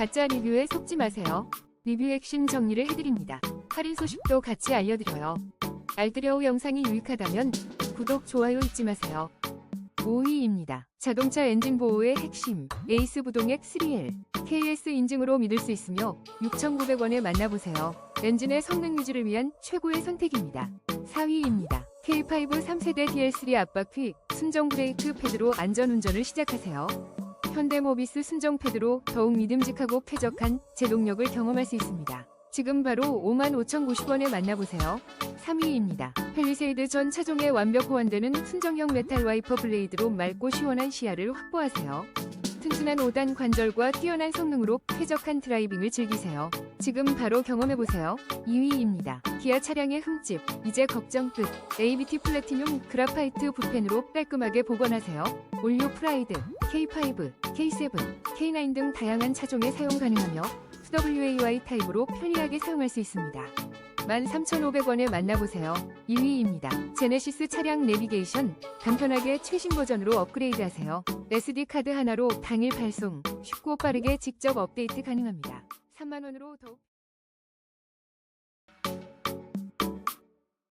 가짜 리뷰에 속지 마세요. 리뷰 핵심 정리를 해드립니다. 할인 소식도 같이 알려드려요. 알뜰여우 영상이 유익하다면 구독, 좋아요 잊지 마세요. 5위입니다. 자동차 엔진 보호의 핵심 에이스 부동액 3L KS 인증으로 믿을 수 있으며 6,900원에 만나보세요. 엔진의 성능 유지를 위한 최고의 선택입니다. 4위입니다. K5 3세대 DL3 앞바퀴 순정 브레이크 패드로 안전운전을 시작하세요. 현대모비스 순정 패드로 더욱 믿음직하고 쾌적한 제동력을 경험할 수 있습니다. 지금 바로 55,090원에 만나보세요. 3위입니다. 펠리세이드 전 차종에 완벽 호환되는 순정형 메탈 와이퍼 블레이드로 맑고 시원한 시야를 확보하세요. 튼튼한 5단 관절과 뛰어난 성능으로 쾌적한 드라이빙을 즐기세요. 지금 바로 경험해보세요. 2위입니다. 기아 차량의 흠집, 이제 걱정 끝. ABT 플래티늄 그라파이트 붓펜으로 깔끔하게 복원하세요. 올류 프라이드, K5, K7, K9 등 다양한 차종에 사용 가능하며 FWAY 타입으로 편리하게 사용할 수 있습니다. 13,500원에 만나보세요. 2위입니다. 제네시스 차량 내비게이션 간편하게 최신 버전으로 업그레이드 하세요. SD 카드 하나로 당일 발송, 쉽고 빠르게 직접 업데이트 가능합니다. 3만원으로 더욱